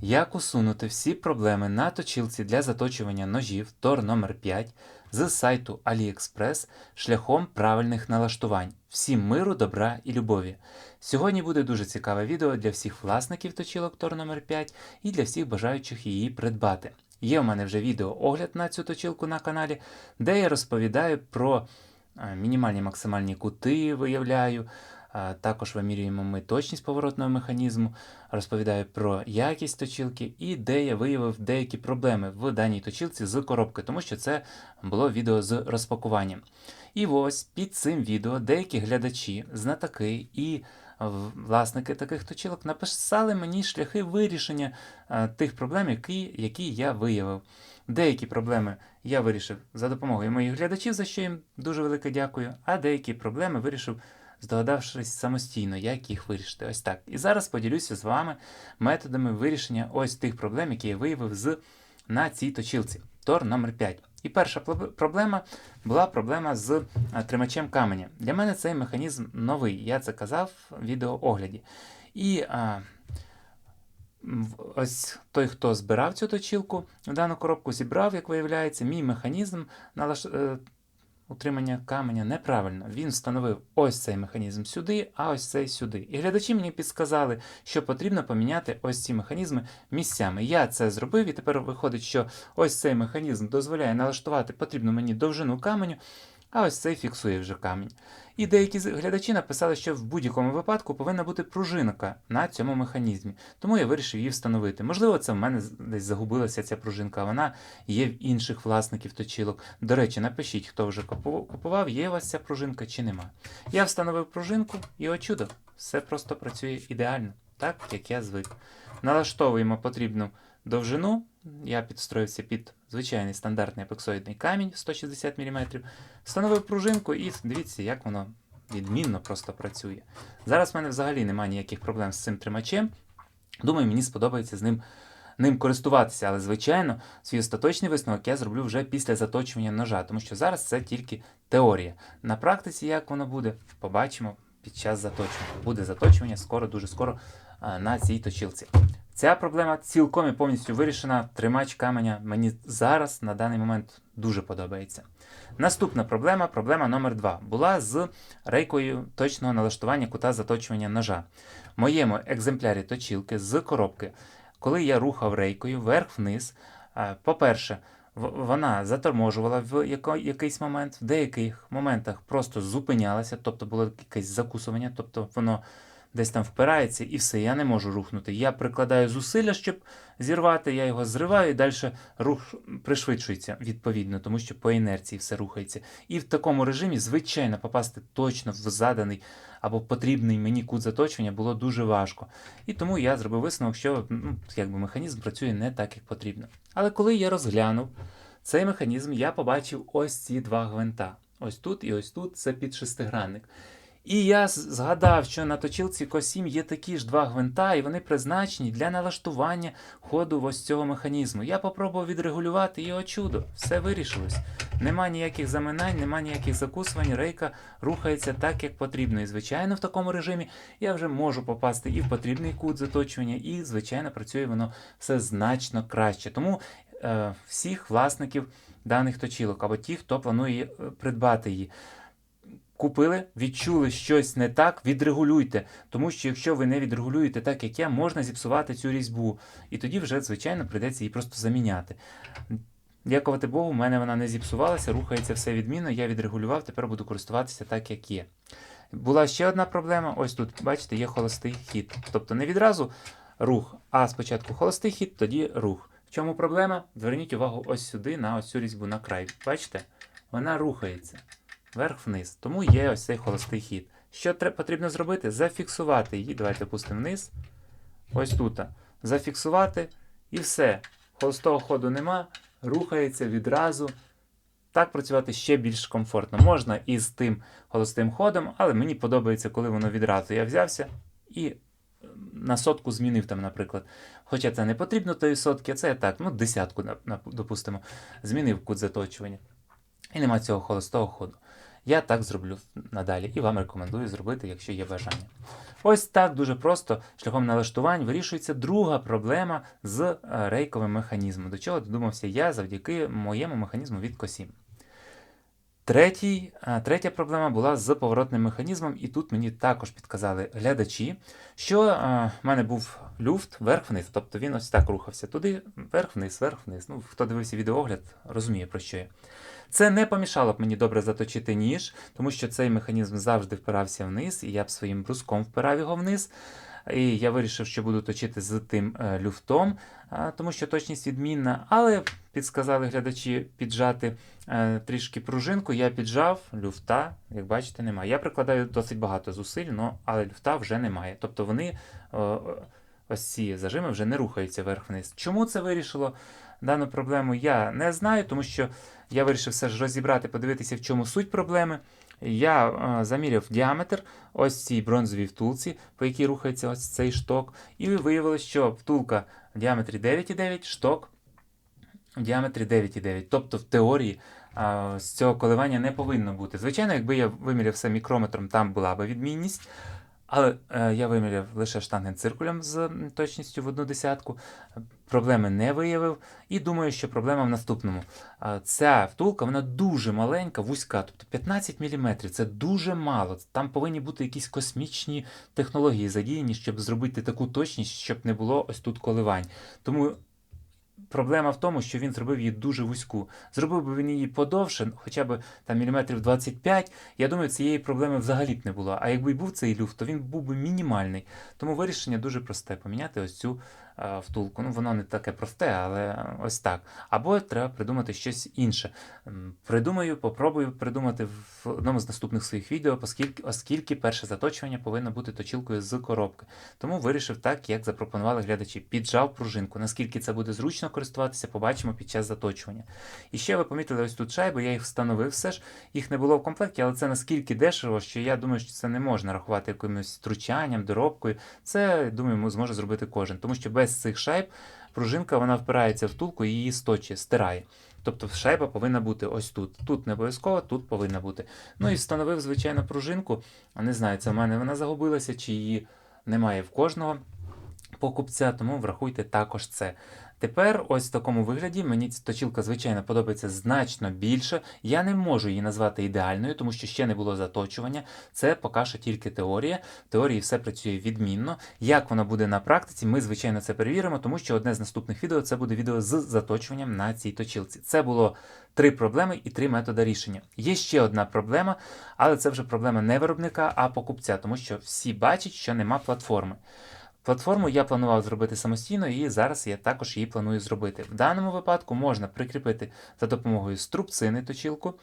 Як усунути всі проблеми на точилці для заточування ножів Тор номер 5 з сайту AliExpress шляхом правильних налаштувань. Всім миру, добра і любові. Сьогодні буде дуже цікаве відео для всіх власників точилок Тор номер 5 і для всіх бажаючих її придбати. Є у мене вже відео огляд на цю точилку на каналі, де я розповідаю про е, мінімальні максимальні кути, виявляю. Також вимірюємо ми точність поворотного механізму, розповідаю про якість точилки і де я виявив деякі проблеми в даній точилці з коробки, тому що це було відео з розпакуванням. І ось під цим відео деякі глядачі, знатоки і власники таких точилок написали мені шляхи вирішення тих проблем, які, які я виявив. Деякі проблеми я вирішив за допомогою моїх глядачів, за що їм дуже велике дякую, а деякі проблеми вирішив здогадавшись самостійно, як їх вирішити. Ось так. І зараз поділюся з вами методами вирішення ось тих проблем, які я виявив з, на цій точилці. Тор номер 5. І перша проблема була проблема з тримачем каменя. Для мене цей механізм новий. Я це казав в відеоогляді. І а, ось той, хто збирав цю точилку, в дану коробку зібрав, як виявляється, мій механізм налаш... утримання каменя неправильно. Він встановив ось цей механізм сюди, а ось цей сюди. І глядачі мені підсказали, що потрібно поміняти ось ці механізми місцями. Я це зробив, і тепер виходить, що ось цей механізм дозволяє налаштувати потрібну мені довжину каменю, а ось цей фіксує вже камінь. І деякі глядачі написали, що в будь-якому випадку повинна бути пружинка на цьому механізмі. Тому я вирішив її встановити. Можливо, це в мене десь загубилася ця пружинка, вона є в інших власників точилок. До речі, напишіть, хто вже купував, є у вас ця пружинка чи нема. Я встановив пружинку, і о чудо, все просто працює ідеально, так як я звик. Налаштовуємо потрібну довжину. Я підстроївся під звичайний стандартний епоксоїдний камінь 160 мм. Встановив пружинку і дивіться, як воно відмінно просто працює. Зараз в мене взагалі немає ніяких проблем з цим тримачем. Думаю, мені сподобається з ним, ним користуватися, але, звичайно, свій остаточний висновок я зроблю вже після заточування ножа, тому що зараз це тільки теорія. На практиці, як воно буде, побачимо під час заточування. Буде заточування скоро, дуже скоро на цій точилці. Ця проблема цілком і повністю вирішена. Тримач каменя мені зараз на даний момент дуже подобається. Наступна проблема, проблема номер 2 була з рейкою точного налаштування кута заточування ножа. В моєму екземплярі точилки з коробки, коли я рухав рейкою вверх-вниз, по-перше, вона заторможувала в якийсь момент, в деяких моментах просто зупинялася, тобто було якесь закусування, тобто воно десь там впирається і все, я не можу рухнути. Я прикладаю зусилля, щоб зірвати, я його зриваю і далі рух пришвидшується відповідно, тому що по інерції все рухається. І в такому режимі, звичайно, попасти точно в заданий або потрібний мені кут заточення було дуже важко. І тому я зробив висновок, що ну, якби механізм працює не так, як потрібно. Але коли я розглянув цей механізм, я побачив ось ці два гвинта. Ось тут і ось тут це під шестигранник. І я згадав, що на точилці Косім є такі ж два гвинта, і вони призначені для налаштування ходу ось цього механізму. Я попробував відрегулювати, і о чудо, все вирішилось. Нема ніяких заминань, нема ніяких закусувань, рейка рухається так, як потрібно. І, звичайно, в такому режимі я вже можу попасти і в потрібний кут заточування, і, звичайно, працює воно все значно краще. Тому е, всіх власників даних точилок або ті, хто планує е, придбати її. Купили, відчули щось не так, відрегулюйте. Тому що якщо ви не відрегулюєте так, як я, можна зіпсувати цю різьбу. І тоді вже, звичайно, прийдеться її просто заміняти. Дякувати Богу, в мене вона не зіпсувалася, рухається все відмінно, я відрегулював, тепер буду користуватися так, як є. Була ще одна проблема. Ось тут, бачите, є холостий хід. Тобто не відразу рух, а спочатку холостий хід, тоді рух. В чому проблема? Зверніть увагу ось сюди, на ось цю різьбу на край. Бачите? Вона рухається вверх-вниз. Тому є ось цей холостий хід. Що потрібно зробити? Зафіксувати її. Давайте пустимо вниз. Ось тут. Зафіксувати і все. Холостого ходу нема, рухається відразу. Так працювати ще більш комфортно. Можна і з тим холостим ходом, але мені подобається, коли воно відразу. Я взявся і е, на сотку змінив там, наприклад. Хоча це не потрібно тої сотки, це так, ну, десятку, допустимо, змінив кут заточування. І нема цього холостого ходу. Я так зроблю надалі і вам рекомендую зробити, якщо є бажання. Ось так дуже просто шляхом налаштувань вирішується друга проблема з е, рейковим механізмом. До чого додумався я завдяки моєму механізму від Косім. Третій, третя проблема була з поворотним механізмом, і тут мені також підказали глядачі, що а, в мене був люфт вверх-вниз, тобто він ось так рухався туди, вверх-вниз, вверх-вниз. Ну, хто дивився відеогляд, розуміє про що я. Це не помішало б мені добре заточити ніж, тому що цей механізм завжди впирався вниз, і я б своїм бруском впирав його вниз. І я вирішив, що буду точити з тим е, люфтом, тому що точність відмінна, але підсказали глядачі піджати е, трішки пружинку. Я піджав, люфта, як бачите, немає. Я прикладаю досить багато зусиль, але люфта вже немає. Тобто вони, е, ось ці зажими, вже не рухаються вверх-вниз. Чому це вирішило дану проблему? Я не знаю, тому що я вирішив все ж розібрати, подивитися, в чому суть проблеми. Я е, заміряв діаметр ось цій бронзовій втулці, по якій рухається ось цей шток, і виявилось, що втулка в діаметрі 9,9, шток в діаметрі 9,9. Тобто в теорії а, з цього коливання не повинно бути. Звичайно, якби я виміряв все мікрометром, там була би відмінність. Але е, я виміряв лише штангенциркулем з точністю в одну десятку. Проблеми не виявив. І думаю, що проблема в наступному. Ця втулка вона дуже маленька, вузька, тобто 15 мм. Це дуже мало. Там повинні бути якісь космічні технології задіяні, щоб зробити таку точність, щоб не було ось тут коливань. Тому проблема в тому, що він зробив її дуже вузьку. Зробив би він її подовше, хоча б там міліметрів 25, я думаю, цієї проблеми взагалі б не було. А якби й був цей люфт, то він був би мінімальний. Тому вирішення дуже просте поміняти ось цю втулку. Ну, воно не таке просте, але ось так. Або треба придумати щось інше. Придумаю, попробую придумати в одному з наступних своїх відео, оскільки, оскільки перше заточування повинно бути точилкою з коробки. Тому вирішив так, як запропонували глядачі. Піджав пружинку. Наскільки це буде зручно користуватися, побачимо під час заточування. І ще ви помітили ось тут шайби, я їх встановив все ж. Їх не було в комплекті, але це наскільки дешево, що я думаю, що це не можна рахувати якимось втручанням, доробкою. Це, думаю, зможе зробити кожен. Тому що без цих шайб пружинка вона впирається в тулку і її сточі, стирає. Тобто шайба повинна бути ось тут. Тут не обов'язково, тут повинна бути. Ну і встановив, звичайно, пружинку. Не знаю, це в мене вона загубилася, чи її немає в кожного покупця, тому врахуйте також це. Тепер, ось в такому вигляді, мені ця точилка, звичайно, подобається значно більше. Я не можу її назвати ідеальною, тому що ще не було заточування. Це поки що тільки теорія. В теорії все працює відмінно. Як воно буде на практиці, ми, звичайно, це перевіримо, тому що одне з наступних відео це буде відео з заточуванням на цій точилці. Це було три проблеми і три методи рішення. Є ще одна проблема, але це вже проблема не виробника, а покупця, тому що всі бачать, що нема платформи. Платформу я планував зробити самостійно, і зараз я також її планую зробити. В даному випадку можна прикріпити за допомогою струбцини точилку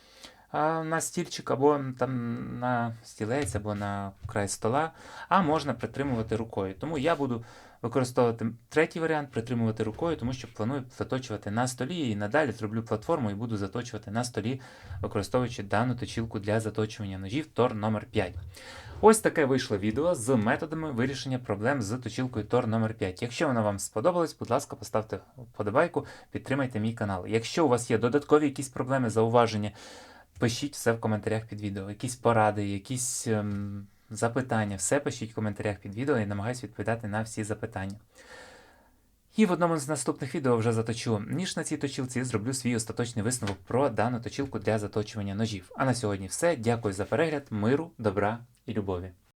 а, на стільчик або там на стілець, або на край стола, а можна притримувати рукою. Тому я буду використовувати третій варіант, притримувати рукою, тому що планую заточувати на столі і надалі зроблю платформу і буду заточувати на столі, використовуючи дану точилку для заточування ножів Тор номер 5 Ось таке вийшло відео з методами вирішення проблем з точилкою Тор номер 5 Якщо воно вам сподобалось, будь ласка, поставте вподобайку, підтримайте мій канал. Якщо у вас є додаткові якісь проблеми, зауваження, пишіть все в коментарях під відео. Якісь поради, якісь ем, запитання, все пишіть в коментарях під відео і намагаюсь відповідати на всі запитання. І в одному з наступних відео вже заточу ніж на цій точилці і зроблю свій остаточний висновок про дану точилку для заточування ножів. А на сьогодні все. Дякую за перегляд, миру, добра і любові.